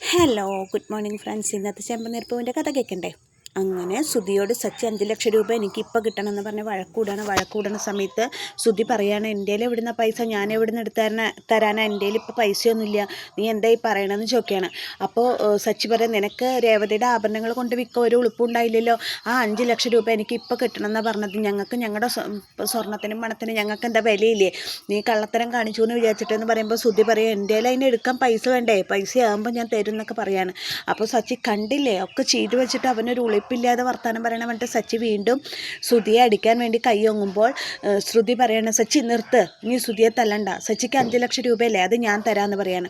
Hello good morning friends ഇന്നത്തെ ചെമ്പനിരപ്പൂവിന്റെ കഥ കേൾക്കണ്ടേ? അങ്ങനെ സുധിയോട് സച്ചി അഞ്ച് ലക്ഷം രൂപ എനിക്ക് ഇപ്പോൾ കിട്ടണമെന്ന് പറഞ്ഞ് വഴക്കൂടാണ്. വഴക്കൂടണ സമയത്ത് സുധി പറയാണ് എന്റെ എവിടുന്ന പൈസ? ഞാൻ എവിടുന്ന് എടുത്തരണ തരാനാ? എന്റെ ഇപ്പോൾ പൈസയൊന്നുമില്ല. നീ എന്തായി പറയണമെന്ന് ചോദിക്കുകയാണ് അപ്പോൾ സച്ചി പറയാം നിനക്ക് രേവതിയുടെ ആഭരണങ്ങൾ കൊണ്ട് വിൽക്കുക ഒരു ഉളുപ്പുണ്ടായില്ലല്ലോ ആ അഞ്ച് ലക്ഷം രൂപ എനിക്ക് ഇപ്പോൾ കിട്ടണമെന്നാണ് പറഞ്ഞത്. ഞങ്ങൾക്ക് ഞങ്ങളുടെ സ്വർണത്തിനും പണത്തിനും ഞങ്ങൾക്ക് എന്താ വിലയില്ലേ? നീ കള്ളത്തരം കാണിച്ചു എന്ന് വിചാരിച്ചിട്ടെന്ന് പറയുമ്പോൾ സുധി പറയും എന്റെ അതിന് എടുക്കാൻ പൈസ വേണ്ടേ? പൈസ ആകുമ്പോൾ ഞാൻ തരും എന്നൊക്കെ പറയാണ്. അപ്പോൾ സച്ചി കണ്ടില്ലേ? ഒക്കെ ചെയ്തു വെച്ചിട്ട് അവനൊരു ഉളിപ്പില്ലാതെ വർത്തമാനം പറയണ പറഞ്ഞിട്ട് സച്ചി വീണ്ടും ശ്രുതിയെ അടിക്കാൻ വേണ്ടി കൈ ഒങ്ങുമ്പോൾ ഏഹ്, ശ്രുതി പറയണ സച്ചി നിർത്ത് നീ ശ്രുതിയെ തല്ലണ്ട. സച്ചിക്ക് അഞ്ച് ലക്ഷം രൂപയല്ലേ? അത് ഞാൻ തരാമെന്ന് പറയാണ്.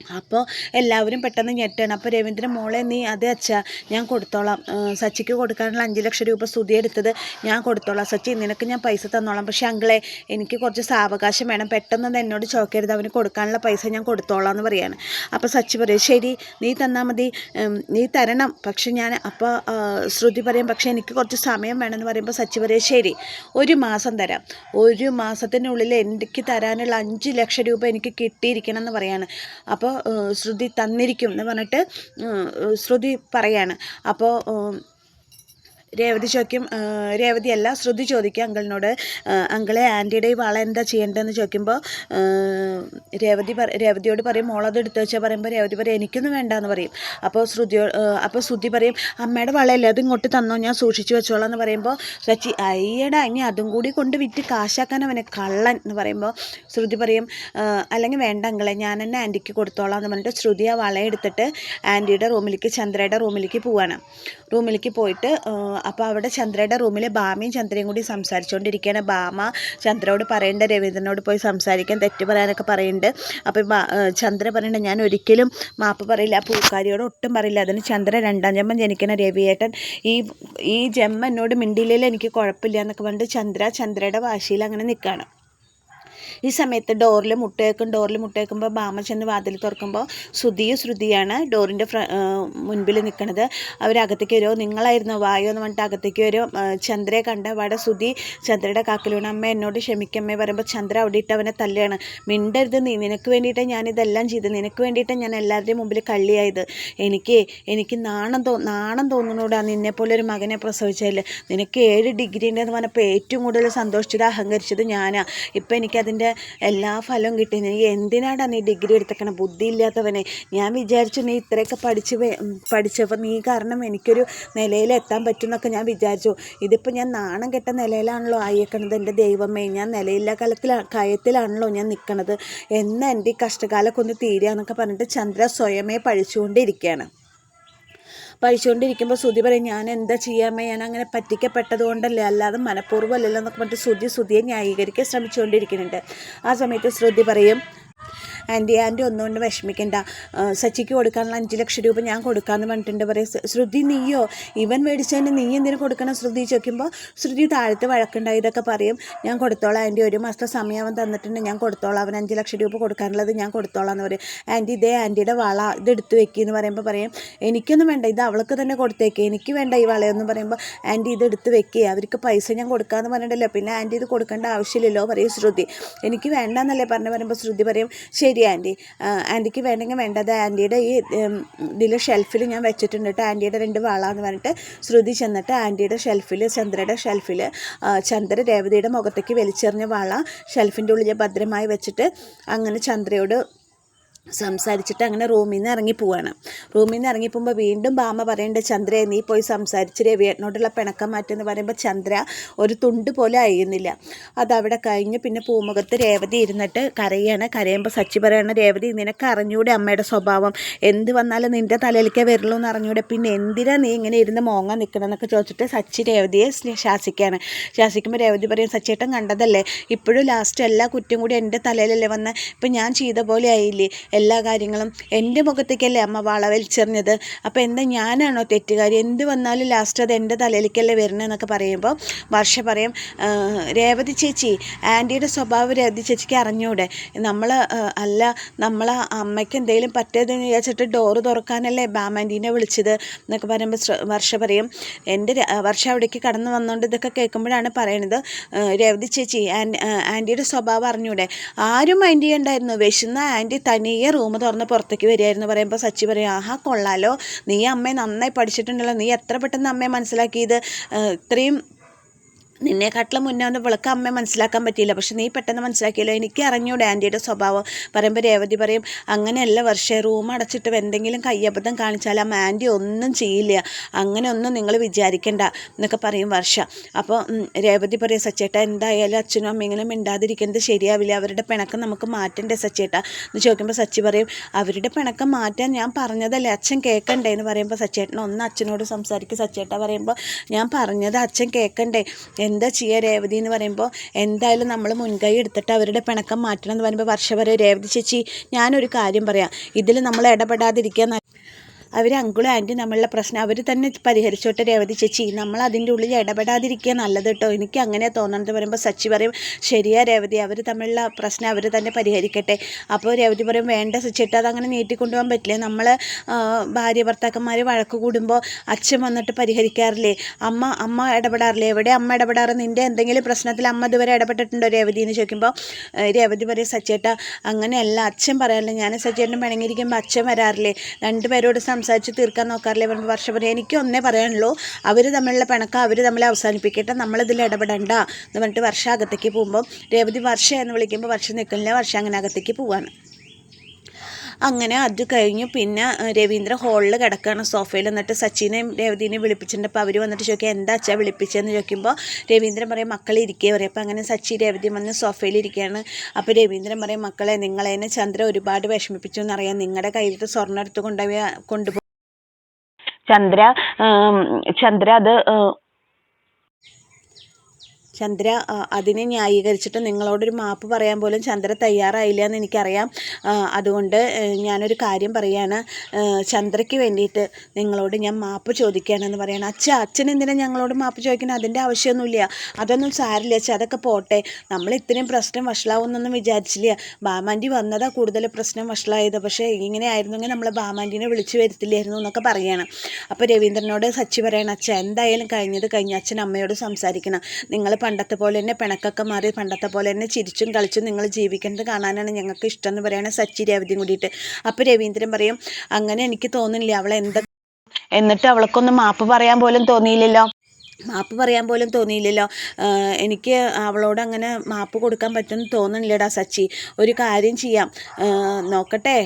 അപ്പോൾ എല്ലാവരും പെട്ടെന്ന് ഞെട്ടാണ്. അപ്പോൾ രവീന്ദ്രൻ മോളെ നീ അതെ അച്ഛാ ഞാൻ കൊടുത്തോളാം. സച്ചിക്ക് കൊടുക്കാനുള്ള അഞ്ച് ലക്ഷം രൂപ സ്തുതി എടുത്തത് ഞാൻ കൊടുത്തോളാം. സച്ചി നിനക്ക് ഞാൻ പൈസ തന്നോളാം. പക്ഷേ അങ്കിളെ എനിക്ക് കുറച്ച് സാവകാശം വേണം. പെട്ടെന്ന് എന്നോട് ചോക്കരുത്. അവന് കൊടുക്കാനുള്ള പൈസ ഞാൻ കൊടുത്തോളാം എന്ന് പറയാണ്. അപ്പോൾ സച്ചി പറയും ശരി നീ തന്നാൽ മതി. നീ തരണം. പക്ഷെ ഞാൻ അപ്പോൾ ശ്രുതി പറയും പക്ഷേ എനിക്ക് കുറച്ച് സമയം വേണമെന്ന് പറയുമ്പോൾ സച്ചി പറയും ശരി ഒരു മാസം തരാം. ഒരു മാസത്തിനുള്ളിൽ എനിക്ക് തരാനുള്ള അഞ്ച് ലക്ഷം രൂപ എനിക്ക് കിട്ടിയിരിക്കണം എന്ന് പറയാണ്. അപ്പോൾ ഏഹ്, ശ്രുതി തന്നിരിക്കും എന്ന് പറഞ്ഞിട്ട് ശ്രുതി പറയാണ്. അപ്പോൾ രേവതി ചോദിക്കും രേവതി അല്ല ശ്രുതി ചോദിക്കും അങ്കിളിനോട് അങ്കളെ ആന്റിയുടെ ഈ വള എന്താ ചെയ്യേണ്ടതെന്ന് ചോദിക്കുമ്പോൾ രേവതി രേവതിയോട് പറയും മോളത് എടുത്തു വെച്ചാൽ പറയുമ്പോൾ രേവതി പറയും എനിക്കൊന്നും വേണ്ട എന്ന് പറയും. അപ്പോൾ ശ്രുതിയോ അപ്പോൾ ശ്രുതി പറയും അമ്മയുടെ വളയല്ലേ അത് ഇങ്ങോട്ട് തന്നോ ഞാൻ സൂക്ഷിച്ചു വെച്ചോളാം എന്ന് പറയുമ്പോൾ സച്ചി അയ്യടാ ഇനി അതും കൂടി കൊണ്ട് വിറ്റ് കാശാക്കാൻ അവനെ കള്ളൻ എന്ന് പറയുമ്പോൾ ശ്രുതി പറയും "ഏഹ്, അല്ലെങ്കിൽ വേണ്ട അങ്കിളെ ഞാൻ തന്നെ ആന്റിക്ക് കൊടുത്തോളാം എന്ന് പറഞ്ഞിട്ട് ശ്രുതി ആ വളയെടുത്തിട്ട് ആന്റിയുടെ റൂമിലേക്ക് ചന്ദ്രയുടെ റൂമിലേക്ക് പോവാണ്. റൂമിലേക്ക് പോയിട്ട് അപ്പോൾ അവിടെ ചന്ദ്രയുടെ റൂമിൽ ബാമയും ചന്ദ്രയും കൂടി സംസാരിച്ചുകൊണ്ടിരിക്കുകയാണ് ബാമ ചന്ദ്രയോട് പറയേണ്ട രവീന്ദ്രനോട് പോയി സംസാരിക്കാൻ തെറ്റ് പറയാനൊക്കെ പറയുന്നുണ്ട് അപ്പോൾ ചന്ദ്ര പറയുന്നുണ്ട് ഞാൻ ഒരിക്കലും മാപ്പ് പറയില്ല ആ പൂക്കാരിയോട് ഒട്ടും പറയില്ല. അതിന് ചന്ദ്ര രണ്ടാം ജന്മം ജനിക്കണ രവിയേട്ടൻ. ഈ ഈ ജന്മം എന്നോട് മിണ്ടിയില്ലെങ്കിൽ എനിക്ക് കുഴപ്പമില്ല എന്നൊക്കെ പറഞ്ഞിട്ട് ചന്ദ്ര ചന്ദ്രയുടെ വാശിയിൽ അങ്ങനെ നിൽക്കുകയാണ് ഈ സമയത്ത് ഡോറിൽ മുട്ടയേക്കും ഡോറിൽ മുട്ടയേക്കുമ്പോൾ ബാമ ചെന്ന് വാതിൽ തുറക്കുമ്പോൾ ശ്രുതിയും ശ്രുതിയാണ് ഡോറിന്റെ മുൻപിൽ നിൽക്കുന്നത് അവരകത്തേക്ക് വരുമോ നിങ്ങളായിരുന്നോ വായോ എന്ന് പറഞ്ഞിട്ട് അകത്തേക്ക് വരും. ചന്ദ്രയെ കണ്ട വട ശ്രുതി ചന്ദ്രയുടെ കാക്കിലൂടെ അമ്മ എന്നോട് ക്ഷമിക്കമ്മേ പറയുമ്പോൾ ചന്ദ്ര അവിടെ ഇട്ട് അവനെ തല്ലുകയാണ്. മിണ്ടരുത് നീ. നിനക്ക് വേണ്ടിയിട്ട് ഞാനിതെല്ലാം ചെയ്ത് നിനക്ക് വേണ്ടിയിട്ടാണ് ഞാൻ എല്ലാവരുടെയും മുമ്പിൽ കള്ളിയായത്. എനിക്ക് എനിക്ക് നാണം തോ നാണം തോന്നുന്നൂടാ നിന്നെപ്പോലെ ഒരു മകനെ പ്രസവിച്ചതിൽ നിനക്ക് ഏഴ് ഡിഗ്രി ഉണ്ടെന്ന് പറഞ്ഞപ്പോൾ ഏറ്റവും കൂടുതൽ സന്തോഷിച്ചത് അഹങ്കരിച്ചത് ഞാനാണ് ഇപ്പം എനിക്കതിന്റെ എല്ലാ ഫലവും കിട്ടി. നീ എന്തിനാടാ നീ ഡിഗ്രി എടുത്തേക്കണം? ബുദ്ധിയില്ലാത്തവനെ. ഞാൻ വിചാരിച്ചു നീ ഇത്രയൊക്കെ പഠിച്ച് പഠിച്ചപ്പോൾ നീ കാരണം എനിക്കൊരു നിലയിൽ എത്താൻ പറ്റുമെന്നൊക്കെ ഞാൻ വിചാരിച്ചു. ഇതിപ്പോൾ ഞാൻ നാണം കെട്ട നിലയിലാണല്ലോ ആയേക്കണത്. എന്റെ ദൈവമേ ഞാൻ നിലയില്ല കാലത്തിൽ കയത്തിലാണല്ലോ ഞാൻ നിൽക്കണത് എന്ന് എന്റെ ഈ കഷ്ടകാലമൊക്കെ ഒന്ന് തീരുക എന്നൊക്കെ പറഞ്ഞിട്ട് ചന്ദ്ര സ്വയമേ പഴിച്ചുകൊണ്ടിരിക്കുകയാണ് പഴിച്ചുകൊണ്ടിരിക്കുമ്പോൾ ശ്രുതി പറയും ഞാൻ എന്താ ചെയ്യാമേ ഞാൻ അങ്ങനെ പറ്റിക്കപ്പെട്ടത് കൊണ്ടല്ലേ അല്ലാതെ മനഃപൂർവം അല്ലല്ലോ എന്നൊക്കെ പറഞ്ഞിട്ട് ശ്രുതി ശ്രുതിയെ ന്യായീകരിക്കാൻ ശ്രമിച്ചുകൊണ്ടിരിക്കുന്നുണ്ട്. ആ സമയത്ത് ശ്രുതി പറയും ആന്റി ആന്റി ഒന്നുകൊണ്ട് വിഷമിക്കണ്ട. സച്ചിക്ക് കൊടുക്കാനുള്ള അഞ്ച് ലക്ഷം രൂപ ഞാൻ കൊടുക്കാമെന്ന് പറഞ്ഞിട്ടുണ്ട്. പറയും ശ്രുതി നീയോ? ഇവൻ മേടിച്ചതിന് നീ എന്തിനു കൊടുക്കണം? ശ്രുതി ചോദിക്കുമ്പോൾ ശ്രുതി താഴത്ത് വഴക്കുണ്ടായി ഇതൊക്കെ പറയും. ഞാൻ കൊടുത്തോളാം ആന്റി ഒരു മാസത്തെ സമയം അവൻ തന്നിട്ടുണ്ട്. ഞാൻ കൊടുത്തോളാം. അവൻ അഞ്ച് ലക്ഷം രൂപ കൊടുക്കാനുള്ളത് ഞാൻ കൊടുത്തോളാം എന്ന് പറയും. ആന്റി ഇതേ ആന്റിയുടെ വള ഇത് എടുത്ത് വെക്കി എന്ന് പറയുമ്പോൾ പറയും എനിക്കൊന്നും വേണ്ട ഇത് അവൾക്ക് തന്നെ കൊടുത്തേക്ക്. എനിക്ക് വേണ്ട ഈ വളയൊന്നും. പറയുമ്പോൾ ആന്റി ഇത് എടുത്ത് വെക്കുക അവർക്ക് പൈസ ഞാൻ കൊടുക്കാമെന്ന് പറഞ്ഞിട്ടല്ലോ. പിന്നെ ആന്റി ഇത് കൊടുക്കേണ്ട ആവശ്യമില്ലല്ലോ. പറയും ശ്രുതി. എനിക്ക് വേണ്ടെന്നല്ലേ പറഞ്ഞു. പറയുമ്പോൾ ശ്രുതി പറയും ശരി ആന്റി. ആ, ആന്റിക്ക് വേണമെങ്കിൽ വേണ്ടത് ആന്റിയുടെ ഈ ഇതിൽ ഷെൽഫിൽ ഞാൻ വെച്ചിട്ടുണ്ട് കേട്ടോ. ആന്റിയുടെ രണ്ട് വളമെന്ന് പറഞ്ഞിട്ട് ശ്രുതി ചെന്നിട്ട് ആന്റിയുടെ ഷെൽഫിൽ ചന്ദ്രയുടെ ഷെൽഫിൽ ചന്ദ്ര രേവതിയുടെ മുഖത്തേക്ക് വലിച്ചെറിഞ്ഞ വള ഷെൽഫിന്റെ ഉള്ളിൽ ഭദ്രമായി വെച്ചിട്ട് അങ്ങനെ ചന്ദ്രയോട് സംസാരിച്ചിട്ട് അങ്ങനെ റൂമിൽ നിന്ന് ഇറങ്ങി പോവാണ്. റൂമിൽ നിന്ന് ഇറങ്ങി പോകുമ്പോൾ വീണ്ടും ബാമ പറയേണ്ട ചന്ദ്രയെ നീ പോയി സംസാരിച്ച് രവിയേട്ടനോടുള്ള പിണക്കം മാറ്റുമെന്ന് പറയുമ്പോൾ ചന്ദ്ര ഒരു തുണ്ട് പോലെ അയ്യുന്നില്ല അതവിടെ കഴിഞ്ഞ് പിന്നെ പൂമുഖത്ത് രേവതി ഇരുന്നിട്ട് കരയാണ്. കരയുമ്പോൾ സച്ചി പറയാണ് രേവതി നിനക്ക് അറിഞ്ഞൂടെ അമ്മയുടെ സ്വഭാവം? എന്ത് വന്നാലും നിന്റെ തലയിലേക്കേ വരുള്ളൂ എന്ന് അറിഞ്ഞൂടെ? പിന്നെ എന്തിനാ നീ ഇങ്ങനെ ഇരുന്ന് മോങ്ങാൻ നിൽക്കണം എന്നൊക്കെ ചോദിച്ചിട്ട് സച്ചി രേവതിയെ ശാസിക്കുകയാണ് ശാസിക്കുമ്പോൾ രേവതി പറയും സച്ചിയേട്ടൻ കണ്ടതല്ലേ? ഇപ്പോഴും ലാസ്റ്റ് എല്ലാ കുറ്റം കൂടി എന്റെ തലയിലല്ലേ വന്ന്? ഇപ്പം ഞാൻ ചെയ്ത പോലെ ആയില്ലേ? എല്ലാ കാര്യങ്ങളും എന്റെ മുഖത്തേക്കല്ലേ അമ്മ വള വലിച്ചെറിഞ്ഞത് അപ്പോൾ എന്താ ഞാനാണോ തെറ്റുകാരി? എന്ത് വന്നാലും ലാസ്റ്റ് അത് എന്റെ തലയിലേക്കല്ലേ വരണമെന്നൊക്കെ പറയുമ്പോൾ വർഷ പറയും രേവതി ചേച്ചി ആന്റിയുടെ സ്വഭാവം രേവതി ചേച്ചിക്ക് അറിഞ്ഞൂടെ? നമ്മൾ അല്ല നമ്മൾ അമ്മയ്ക്ക് എന്തെങ്കിലും പറ്റിയതെന്ന് വിചാരിച്ചിട്ട് ഡോറ് തുറക്കാനല്ലേ ബാമാന്റീനെ വിളിച്ചത്? എന്നൊക്കെ പറയുമ്പോൾ വർഷ പറയും എന്റെ വർഷ അവിടേക്ക് കടന്നു വന്നുകൊണ്ട് ഇതൊക്കെ കേൾക്കുമ്പോഴാണ് പറയണത് രേവതി ചേച്ചി ആന്റിയുടെ സ്വഭാവം അറിഞ്ഞൂടെ? ആരും മൈൻഡ് ചെയ്യണ്ടായിരുന്നു. വിശുന്ന ആന്റി തനിയെ പയ്യെ റൂം തുറന്ന് പുറത്തേക്ക് വരികയായിരുന്നു. പറയുമ്പോൾ സച്ചി പറയും ആഹാ കൊള്ളാലോ. നീ അമ്മയെ നന്നായി പഠിച്ചിട്ടുണ്ടല്ലോ. നീ എത്ര പെട്ടെന്ന് അമ്മയെ മനസ്സിലാക്കിയത്? ഇത്രയും നിന്നെക്കാട്ടിലും മുന്നേ ഒന്ന് വിളക്ക് അമ്മയെ മനസ്സിലാക്കാൻ പറ്റിയില്ല. പക്ഷെ നീ പെട്ടെന്ന് മനസ്സിലാക്കിയല്ലോ എനിക്ക് അറിഞ്ഞൂടെ ആന്റിയുടെ സ്വഭാവം. പറയുമ്പോൾ രേവതി പറയും അങ്ങനെയല്ല വർഷേ റൂം അടച്ചിട്ട് എന്തെങ്കിലും കയ്യബദ്ധം കാണിച്ചാൽ അമ്മ ആന്റി ഒന്നും ചെയ്യില്ല. അങ്ങനെയൊന്നും നിങ്ങൾ വിചാരിക്കണ്ട എന്നൊക്കെ പറയും വർഷ. അപ്പോൾ രേവതി പറയും സച്ചേട്ട എന്തായാലും അച്ഛനും അമ്മയെങ്കിലും മിണ്ടാതിരിക്കുന്നത് ശരിയാവില്ല. അവരുടെ പിണക്കം നമുക്ക് മാറ്റണ്ടേ സച്ചേട്ട? എന്ന് ചോദിക്കുമ്പോൾ സച്ചി പറയും അവരുടെ പിണക്കം മാറ്റാൻ ഞാൻ പറഞ്ഞതല്ലേ? അച്ഛൻ കേൾക്കണ്ടേ എന്ന് പറയുമ്പോൾ സച്ചേട്ടൻ ഒന്ന് അച്ഛനോട് സംസാരിക്കും സച്ചേട്ട. പറയുമ്പോൾ ഞാൻ പറഞ്ഞത് അച്ഛൻ കേൾക്കണ്ടേ എന്താ ചെയ്യുക രേവതി എന്ന് പറയുമ്പോൾ എന്തായാലും നമ്മൾ മുൻകൈ എടുത്തിട്ട് അവരുടെ പിണക്കം മാറ്റണം എന്ന് പറയുമ്പോൾ വർഷ വരെ രേവതി ചേച്ചി ഞാനൊരു കാര്യം പറയാം. ഇതിൽ നമ്മൾ ഇടപെടാതിരിക്കുക അവർ അങ്കിളും ആന്റി നമ്മളുടെ പ്രശ്നം. അവർ തന്നെ പരിഹരിച്ചോട്ടെ രേവതി ചേച്ചി. നമ്മൾ അതിന്റെ ഉള്ളിൽ ഇടപെടാതിരിക്കുക നല്ലത് കേട്ടോ. എനിക്ക് അങ്ങനെ തോന്നണത് പറയുമ്പോൾ സച്ചി പറയും ശരിയാ രേവതി അവർ തമ്മിലുള്ള പ്രശ്നം അവർ തന്നെ പരിഹരിക്കട്ടെ. അപ്പോൾ രേവതി പറയും വേണ്ട സച്ചിട്ട് അതങ്ങനെ നീട്ടിക്കൊണ്ടുപോകാൻ പറ്റില്ല. നമ്മൾ ഭാര്യ ഭർത്താക്കന്മാർ വഴക്ക് കൂടുമ്പോൾ അച്ഛൻ വന്നിട്ട് പരിഹരിക്കാറില്ലേ? അമ്മ അമ്മ ഇടപെടാറില്ലേ? എവിടെ അമ്മ ഇടപെടാറ്? നിന്റെ എന്തെങ്കിലും പ്രശ്നത്തിൽ അമ്മ ഇതുവരെ ഇടപെട്ടിട്ടുണ്ടോ രേവതി? എന്ന് ചോദിക്കുമ്പോൾ രേവതി പറയും സച്ചേട്ട അങ്ങനെയല്ല. അച്ഛൻ പറയാറില്ല ഞാൻ സച്ചേട്ടൻ പിണങ്ങിയിരിക്കുമ്പോൾ അച്ഛൻ വരാറില്ലേ? രണ്ടുപേരോട് സംസാരിച്ച് തീർക്കാൻ നോക്കാറില്ല. പറയുമ്പോൾ വർഷം പറയും എനിക്ക് ഒന്നേ പറയാനുള്ളൂ. അവർ തമ്മിലുള്ള പിണക്കം അവർ തമ്മിൽ അവസാനിപ്പിക്കട്ടെ. നമ്മളിതിൽ ഇടപെടണ്ട എന്ന് പറഞ്ഞിട്ട് വർഷ അകത്തേക്ക് പോകുമ്പോൾ രേവതി വർഷ എന്ന് വിളിക്കുമ്പോൾ വർഷം നിൽക്കുന്നില്ല വർഷം അങ്ങനെ അകത്തേക്ക് പോവാണ്. അങ്ങനെ അത് കഴിഞ്ഞു. പിന്നെ രവീന്ദ്ര ഹോളിൽ കിടക്കുകയാണ് സോഫയിൽ എന്നിട്ട് സച്ചിനെയും രേവതിനെയും വിളിപ്പിച്ചിട്ടുണ്ട്. അപ്പോൾ അവർ വന്നിട്ട് ചോദിക്കുക എന്താ അച്ഛാ വിളിപ്പിച്ചതെന്ന്? ചോദിക്കുമ്പോൾ രവീന്ദ്രൻ പറയും മക്കളെ ഇരിക്കുക പറയും. അപ്പോൾ അങ്ങനെ സച്ചി രേവതി വന്ന് സോഫയിൽ ഇരിക്കുകയാണ് അപ്പോൾ രവീന്ദ്രൻ പറയും മക്കളെ നിങ്ങളെന്നെ ചന്ദ്ര ഒരുപാട് വിഷമിപ്പിച്ചു എന്നറിയാം. നിങ്ങളുടെ കയ്യിലത്തെ സ്വർണം എടുത്ത് കൊണ്ടുപോയി കൊണ്ടുപോയി ചന്ദ്ര ചന്ദ്ര അത് ചന്ദ്ര അതിനെ ന്യായീകരിച്ചിട്ട് നിങ്ങളോടൊരു മാപ്പ് പറയാൻ പോലും ചന്ദ്ര തയ്യാറായില്ല എന്ന് എനിക്കറിയാം അതുകൊണ്ട് ഞാനൊരു കാര്യം പറയാണ്. ചന്ദ്രയ്ക്ക് വേണ്ടിയിട്ട് നിങ്ങളോട് ഞാൻ മാപ്പ് ചോദിക്കുകയാണെന്ന് പറയണം. അച്ഛ അച്ഛൻ എന്തിനാ ഞങ്ങളോട് മാപ്പ് ചോദിക്കണം അതിന്റെ ആവശ്യമൊന്നുമില്ല. അതൊന്നും സാരില്ല. അച്ഛ അതൊക്കെ പോട്ടെ. നമ്മൾ ഇത്രയും പ്രശ്നം വഷളാവുന്നൊന്നും വിചാരിച്ചില്ല. ബാമാന്റി വന്നതാ കൂടുതൽ പ്രശ്നം വഷളായത്. പക്ഷേ ഇങ്ങനെ ആയിരുന്നെങ്കിൽ നമ്മൾ ബാമാന്റീനെ വിളിച്ചു വരുത്തില്ലായിരുന്നു എന്നൊക്കെ പറയണം. അപ്പോൾ രവീന്ദ്രനോട് സച്ചി പറയണം അച്ഛ എന്തായാലും കഴിഞ്ഞത് കഴിഞ്ഞ അച്ഛൻ അമ്മയോട് സംസാരിക്കണം. നിങ്ങൾ പണ്ടത്തെ പോലെ തന്നെ പിണക്കൊക്കെ മാറി പണ്ടത്തെ പോലെ തന്നെ ചിരിച്ചും കളിച്ചും നിങ്ങൾ ജീവിക്കുന്നത് കാണാനാണ് ഞങ്ങൾക്ക് ഇഷ്ടം എന്ന് പറയണ സച്ചി രവതിയും കൂടിയിട്ട്. അപ്പോൾ രവീന്ദ്രൻ പറയും അങ്ങനെ എനിക്ക് തോന്നുന്നില്ല അവൾ എന്താ എന്നിട്ട് അവൾക്കൊന്നും മാപ്പ് പറയാൻ പോലും തോന്നിയില്ലല്ലോ. മാപ്പ് പറയാൻ പോലും തോന്നിയില്ലല്ലോ. എനിക്ക് അവളോട് അങ്ങനെ മാപ്പ് കൊടുക്കാൻ പറ്റുമെന്ന് തോന്നുന്നില്ലടാ സച്ചി. ഒരു കാര്യം ചെയ്യാം. നോക്കട്ടെ.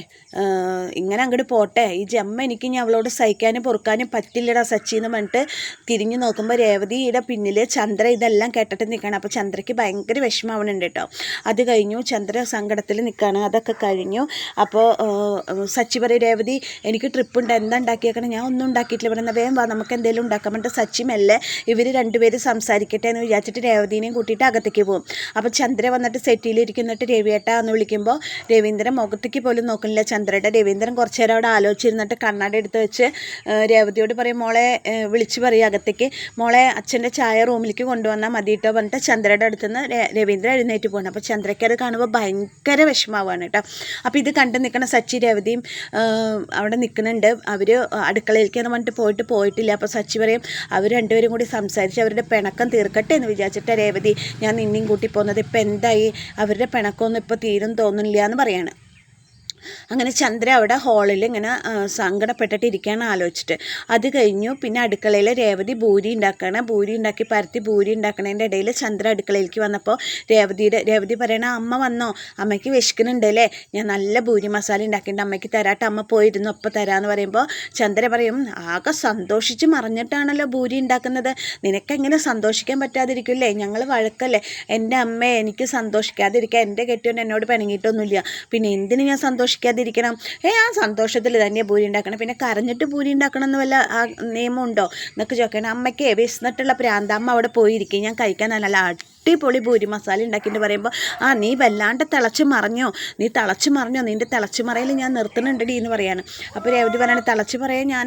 ഇങ്ങനെ അങ്ങോട്ട് പോട്ടെ. ഈ ജമ്മ എനിക്ക് ഇനി അവളോട് സഹിക്കാനും പൊറുക്കാനും പറ്റില്ലടാ സച്ചി എന്ന് പറഞ്ഞിട്ട് തിരിഞ്ഞു നോക്കുമ്പോൾ രേവതിയുടെ പിന്നിൽ ചന്ദ്ര ഇതെല്ലാം കേട്ടിട്ട് നിൽക്കണം അപ്പോൾ ചന്ദ്രയ്ക്ക് ഭയങ്കര വിഷമാവണുണ്ട് കേട്ടോ. അത് കഴിഞ്ഞു. ചന്ദ്ര സങ്കടത്തിൽ നിൽക്കുകയാണ് അതൊക്കെ കഴിഞ്ഞു. അപ്പോൾ സച്ചി പറയും രേവതി എനിക്ക് ട്രിപ്പ് ഉണ്ട്. എന്താ ഉണ്ടാക്കിയേക്കണം? ഞാൻ ഒന്നും ഉണ്ടാക്കിയിട്ടില്ല. പറയുന്ന വേഗം വാ. നമുക്ക് എന്തെങ്കിലും ഉണ്ടാക്കാൻ പറഞ്ഞിട്ട് സച്ചി മെല്ലെ ഇവർ രണ്ടുപേരും സംസാരിക്കട്ടെ എന്ന് വിചാരിച്ചിട്ട് രേവതിനെയും കൂട്ടിയിട്ട് അകത്തേക്ക് പോകും. അപ്പോൾ ചന്ദ്ര വന്നിട്ട് സെറ്റിലിരിക്കുന്നിട്ട് രവിയേട്ട എന്ന് വിളിക്കുമ്പോൾ രവീന്ദ്രൻ മുഖത്തേക്ക് പോലും നോക്കുന്നില്ല. ചന്ദ്രയുടെ രവീന്ദ്രൻ കുറച്ച് നേരം അവിടെ ആലോചിച്ചിരുന്നിട്ട് കണ്ണാടി എടുത്ത് വെച്ച് രേവതിയോട് പറയും മോളെ വിളിച്ച് പറയും അകത്തേക്ക്. മോളെ അച്ഛന്റെ ചായ റൂമിലേക്ക് കൊണ്ടുവന്നാൽ മതി കേട്ടോ പറഞ്ഞിട്ട് ചന്ദ്രയുടെ അടുത്തുനിന്ന് നിന്ന് രവീന്ദ്രൻ എഴുന്നേറ്റ് പോകണം അപ്പോൾ ചന്ദ്രയ്ക്ക് അത് കാണുമ്പോൾ ഭയങ്കര വിഷമാവാണ് കേട്ടോ അപ്പോൾ ഇത് കണ്ട് നിൽക്കുന്ന സച്ചി രവതിയും അവിടെ നിൽക്കുന്നുണ്ട്. അവർ അടുക്കളയിലേക്ക് എന്ന് പറഞ്ഞിട്ട് പോയിട്ട് പോയിട്ടില്ല. അപ്പോൾ സച്ചി പറയും അവർ രണ്ടുപേരും കൂടി സംസാരിച്ച് അവരുടെ പിണക്കം തീർക്കട്ടെ എന്ന് വിചാരിച്ചിട്ട് രേവതി ഞാൻ നിന്നെയും കൂട്ടി പോകുന്നത് ഇപ്പം എന്തായി? അവരുടെ പിണക്കമൊന്നും ഇപ്പോൾ തീരും തോന്നുന്നില്ല എന്ന് പറയാണ്. അങ്ങനെ ചന്ദ്ര അവിടെ ഹാളിൽ ഇങ്ങനെ സങ്കടപ്പെട്ടിട്ടിരിക്കുകയാണ് ആലോചിച്ചിട്ട്. അത് കഴിഞ്ഞു പിന്നെ അടുക്കളയിൽ രേവതി ഭൂരി ഉണ്ടാക്കുകയാണ് ഭൂരി ഉണ്ടാക്കി പരത്തി ഭൂരി ഉണ്ടാക്കണതിന്റെ ഇടയിൽ ചന്ദ്ര അടുക്കളയിലേക്ക് വന്നപ്പോൾ രേവതിയുടെ രേവതി പറയണ അമ്മ വന്നോ? അമ്മയ്ക്ക് വിശക്കുന്നുണ്ട് അല്ലേ? ഞാൻ നല്ല ഭൂരി മസാല ഉണ്ടാക്കിയിട്ടുണ്ട്. അമ്മയ്ക്ക് തരാട്ട്. അമ്മ പോയിരുന്നു ഒപ്പം തരാമെന്ന് പറയുമ്പോൾ ചന്ദ്ര പറയും ആകെ സന്തോഷിച്ച് മറിഞ്ഞിട്ടാണല്ലോ ഭൂരി ഉണ്ടാക്കുന്നത്. നിനക്കെങ്ങനെ സന്തോഷിക്കാൻ പറ്റാതിരിക്കില്ലേ? ഞങ്ങൾ വഴക്കല്ലേ. എന്റെ അമ്മ എനിക്ക് സന്തോഷിക്കാതിരിക്കുക എന്റെ കെട്ടിയോൻ എന്നോട് പിണങ്ങിയിട്ടൊന്നുമില്ല. പിന്നെ എന്തിന് ഞാൻ സന്തോഷിക്കാതിരിക്കണം. ഏ ആ സന്തോഷത്തിൽ തന്നെ പൂരി ഉണ്ടാക്കണം. പിന്നെ കരഞ്ഞിട്ട് പൂരി ഉണ്ടാക്കണം എന്ന് വല്ല ആ നിയമമുണ്ടോ? എന്നൊക്കെ ചോദിക്കണം അമ്മയ്ക്ക് വിശന്നിട്ടുള്ള പ്രാന്ത. അമ്മ അവിടെ പോയിരിക്കും ഞാൻ കഴിക്കാൻ നല്ല അടിപൊളി പൂരി മസാല ഉണ്ടാക്കിയിട്ട് പറയുമ്പോൾ ആ നീ വല്ലാണ്ട് തിളച്ച് മറിഞ്ഞോ? നീ തിളച്ച് മറിഞ്ഞോ? നിന്റെ തിളച്ച് മറയിൽ ഞാൻ നിർത്തുന്നുണ്ടടി എന്ന് പറയാണ്. അപ്പോൾ എവിടെ പറയാണ് തിളച്ച് പറയാൻ ഞാൻ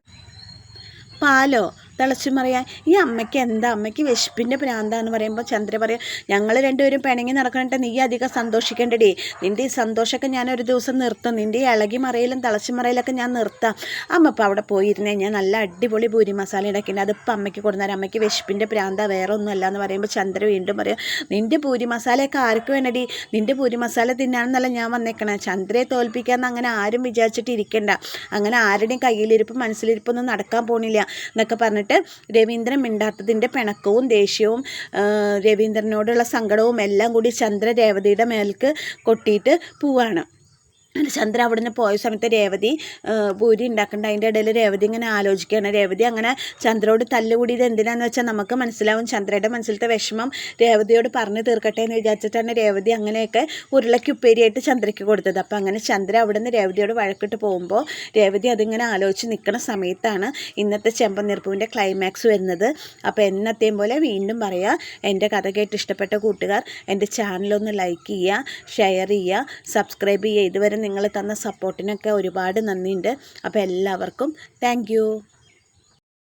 പാലോ? തിളച്ചു പറയാൻ ഈ അമ്മയ്ക്ക് എന്താ? അമ്മയ്ക്ക് വിശപ്പിന്റെ ഭ്രാന്താന്ന് പറയുമ്പോൾ ചന്ദ്ര പറയാം ഞങ്ങൾ രണ്ടുപേരും പിണങ്ങി നടക്കണിട്ട് നീ അധികം സന്തോഷിക്കേണ്ടടി. നിന്റെ ഈ സന്തോഷമൊക്കെ ഞാൻ ഒരു ദിവസം നിർത്തും. നിന്റെ ഈ ഇളകി മറയിലും തിളച്ചു മറയിലൊക്കെ ഞാൻ നിർത്താം. അമ്മ ഇപ്പോൾ അവിടെ പോയിരുന്നേ. ഞാൻ നല്ല അടിപൊളി പൂരി മസാല ഉണ്ടാക്കിയിട്ടുണ്ട്. അതിപ്പോൾ അമ്മയ്ക്ക് കൊടുത്താൽ അമ്മയ്ക്ക് വിശപ്പിന്റെ പ്രാന്ത വേറെ ഒന്നുമല്ല എന്ന് പറയുമ്പോൾ ചന്ദ്ര വീണ്ടും പറയും നിന്റെ പൂരി മസാലയൊക്കെ ആർക്ക് വേണ്ടടി? നിന്റെ പൂരി മസാല തിന്നാണെന്നല്ല ഞാൻ വന്നേക്കണേ. ചന്ദ്രയെ തോൽപ്പിക്കാമെന്ന് അങ്ങനെ ആരും വിചാരിച്ചിട്ട് ഇരിക്കണ്ട. അങ്ങനെ ആരുടെയും കയ്യിലിരിപ്പ് മനസ്സിലിരിപ്പൊന്നും നടക്കാൻ പോണില്ല എന്നൊക്കെ പറഞ്ഞിട്ട് രവീന്ദ്രൻ മിണ്ടാത്തതിന്റെ പിണക്കവും ദേഷ്യവും രവീന്ദ്രനോടുള്ള സങ്കടവും എല്ലാം കൂടി ചന്ദ്രദേവതയുടെ മേൽക്ക് കൊട്ടിയിട്ട് പോവാണ്. അങ്ങനെ ചന്ദ്ര നിന്ന് പോയ സമയത്ത് രേവതി പൂരി ഉണ്ടാക്കേണ്ട. അതിന്റെ ഇടയിൽ രേവതി ഇങ്ങനെ ആലോചിക്കുകയാണ്. രേവതി അങ്ങനെ ചന്ദ്രയോട് തല്ലുകൂടിയത് എന്തിനാന്ന് വെച്ചാൽ നമുക്ക് മനസ്സിലാവും. ചന്ദ്രയുടെ മനസ്സിലത്തെ വിഷമം രേവതിയോട് പറഞ്ഞു തീർക്കട്ടെ എന്ന് വിചാരിച്ചിട്ടാണ് രേവതി അങ്ങനെയൊക്കെ ഉരുളയ്ക്ക് ഉപ്പേരിയായിട്ട് ചന്ദ്രയ്ക്ക് കൊടുത്തത്. അപ്പോൾ അങ്ങനെ ചന്ദ്ര അവിടെ നിന്ന് രേവതിയോട് വഴക്കിട്ട് പോകുമ്പോൾ രേവതി അതിങ്ങനെ ആലോചിച്ച് നിൽക്കുന്ന സമയത്താണ് ഇന്നത്തെ ചെമ്പൻ നിർപ്പുവിന്റെ ക്ലൈമാക്സ് വരുന്നത്. അപ്പോൾ എന്നത്തെയും പോലെ വീണ്ടും പറയാം എന്റെ കഥ കേട്ട് ഇഷ്ടപ്പെട്ട കൂട്ടുകാർ എന്റെ ചാനലൊന്ന് ലൈക്ക് ചെയ്യുക ഷെയർ ചെയ്യുക സബ്സ്ക്രൈബ് ചെയ്യുക. ഇതുവരെ നിങ്ങൾ തന്ന സപ്പോർട്ടിനൊക്കെ ഒരുപാട് നന്ദിയുണ്ട്. അപ്പോൾ എല്ലാവർക്കും താങ്ക്